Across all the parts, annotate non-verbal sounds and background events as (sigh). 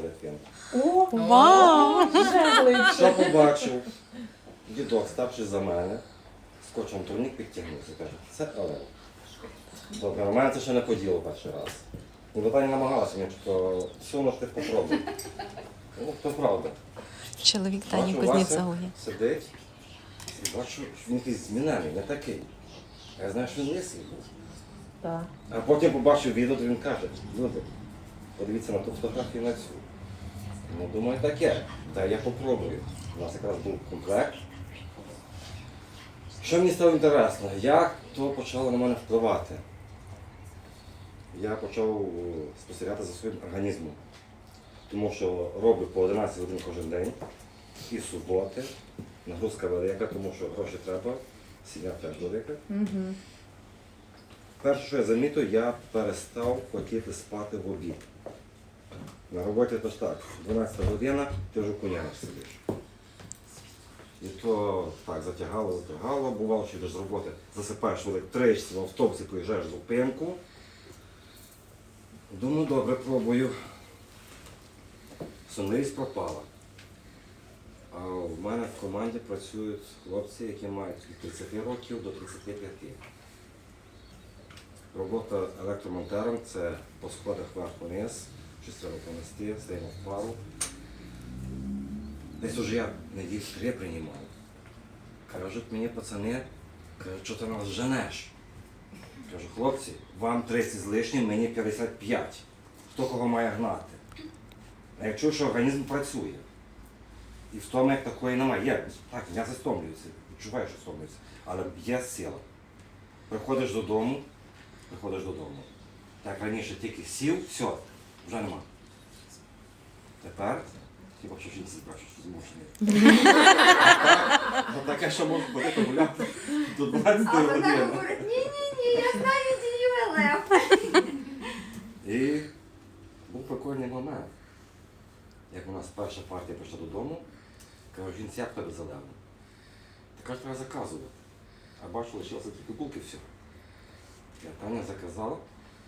Литвин. О, Вау! (laughs) ближче. Що побачив? Дідок, ставши за мене, скотчем турнік підтягнувся. Каже, це Олег. Добре, на мене це ще не поділо перший раз. І вона не намагалася мені, що все, ну ж ти попробуй. Ну, то правда. Чоловік Тані Бачу, Вася Кузнєцової. сидить і бачу, що він якийсь змінений, не такий. А я знаю, що він лисий був. Так. А потім побачив відео, то він каже, люди, подивіться на ту фотографію на цю. Ну, думаю, таке. Та я попробую. У нас якраз був комплект. Що мені стало інтересно, як то почало на мене впливати? Я почав спостерігати за своїм організмом. Тому що роблю по 11 годин кожен день. І суботи. Нагрузка велика, тому що гроші треба, сім'я теж велика. Угу. Перше, що я замітив, я перестав хотіти спати в обід. На роботі то ж так, 12 година, ти вже в конянах сидиш. І то так, затягало, затягало. Бувало, що йдеш з роботи, засипаєш в електричці, в автобусі приїжджаєш в зупинку. Думаю, добре, пробую. Сонливість пропала. А в мене в команді працюють хлопці, які мають від 30 років до 35. Робота електромонтером це по сходах вверх-вниз, щось треба понести, стоїмо в пару. Десь уже я неділь три приймав. Кажуть мені пацани, кажуть, що ти нас женеш. Кажу, хлопці, вам 30 з лишнім, мені 55. Хто кого має гнати? А я чую, що організм працює. І втоми як такої немає. Є, так, я стомлююся, відчуваю, що стомлююся. Але є сила. Приходиш додому, приходиш додому. Так раніше тільки сів, все, вже нема. Тепер, хіба що жінці бачу, що змушений. (laughs) Ну таке, що можу ходити гуляти до 12 А вона години. говорить, ні-ні-ні, я знаю дію Лев. І був прикольний момент. Як у нас перша партія прийшла додому, кажу, жінці, як тебе зелено? Та каже, треба заказувати. А бачу, лишилося тільки булки все. Я Таня заказала.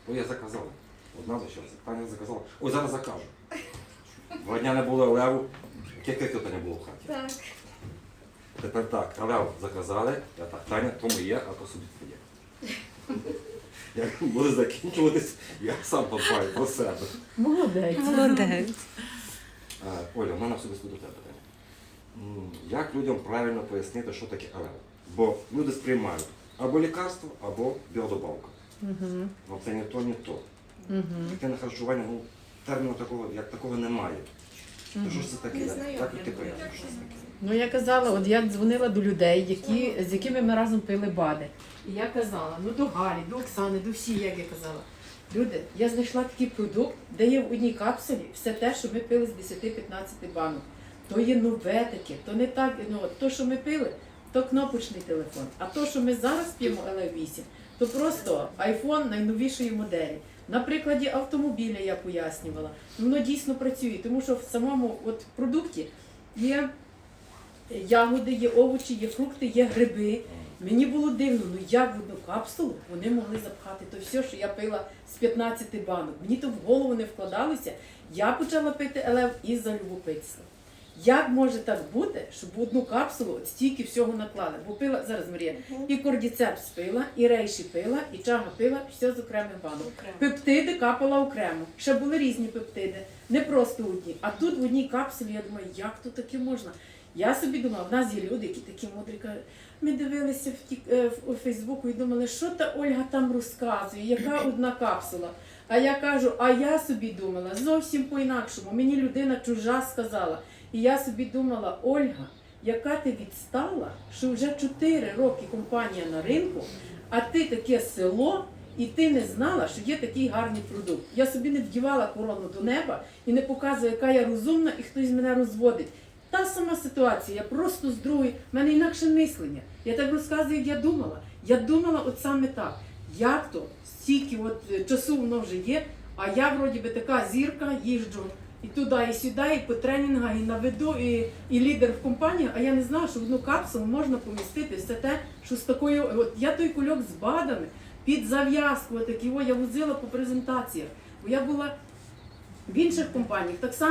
Ой, я заказала. Одна лишилася. Таня заказала. Ой, зараз закажу. Два дня не було леву. Яких тут не було в хаті? Так. Тепер так, лев заказали, я так, Таня, то моє, а то собі твоє. Як буде закінчуватись, я сам подбаю про себе. Молодець. Молодець. Оля, в мене особисто до тебе питання. М, Як людям правильно пояснити, що таке АЛЕЛ? Бо люди сприймають або лікарство, або біодобавка. Угу. Ну це не то, не то. Угу. Дитина харчування, ну, терміну такого, як такого немає. То що ж це таке? Не Як як ти були. що це таке? Ну я казала, от я дзвонила до людей, які, з якими ми разом пили бади. І я казала, ну до Галі, до Оксани, до всіх, як я казала. Люди, я знайшла такий продукт, де є в одній капсулі все те, що ми пили з 10-15 банок. То є нове таке, то не так, ну от то, що ми пили, то кнопочний телефон. А то, що ми зараз п'ємо LF8, то просто iPhone найновішої моделі. На прикладі автомобіля я пояснювала. Воно дійсно працює, тому що в самому от продукті є ягоди, є овочі, є фрукти, є гриби. Мені було дивно, ну як в одну капсулу вони могли запхати то все, що я пила з 15 банок. Мені то в голову не вкладалося. Я почала пити елев із-за. Як може так бути, щоб в одну капсулу от стільки всього наклали? Бо пила зараз Марія, і кордіцепс пила, і рейші пила, і чага пила, все з окремих банок. Пептиди капала окремо. Ще були різні пептиди, не просто одні. А тут в одній капсулі я думаю, як то таке можна? Я собі думала, в нас є люди, які такі мудрі кажуть. Ми дивилися в, тік, е, в у Фейсбуку і думали, що та Ольга там розказує, яка (clears throat) одна капсула. А я кажу, а я собі думала зовсім по-інакшому. Мені людина чужа сказала. І я собі думала, Ольга, яка ти відстала, що вже 4 роки компанія на ринку, а ти таке село, і ти не знала, що є такий гарний продукт. Я собі не вдівала корону до неба і не показую, яка я розумна, і хтось мене розводить. Та сама ситуація, я просто з другої, в мене інакше мислення. Я так розказую, як я думала. Я думала от саме так. Як то стільки от е, часу воно вже є, а я вроді би така зірка, їжджу і туди, і сюди, і по тренінгах, і на виду, і, і лідер в компанії, а я не знала, що в одну капсулу можна помістити все те, що з такою. От я той кульок з БАДами під зав'язку, так о, я возила по презентаціях. Бо я була в інших компаніях так само.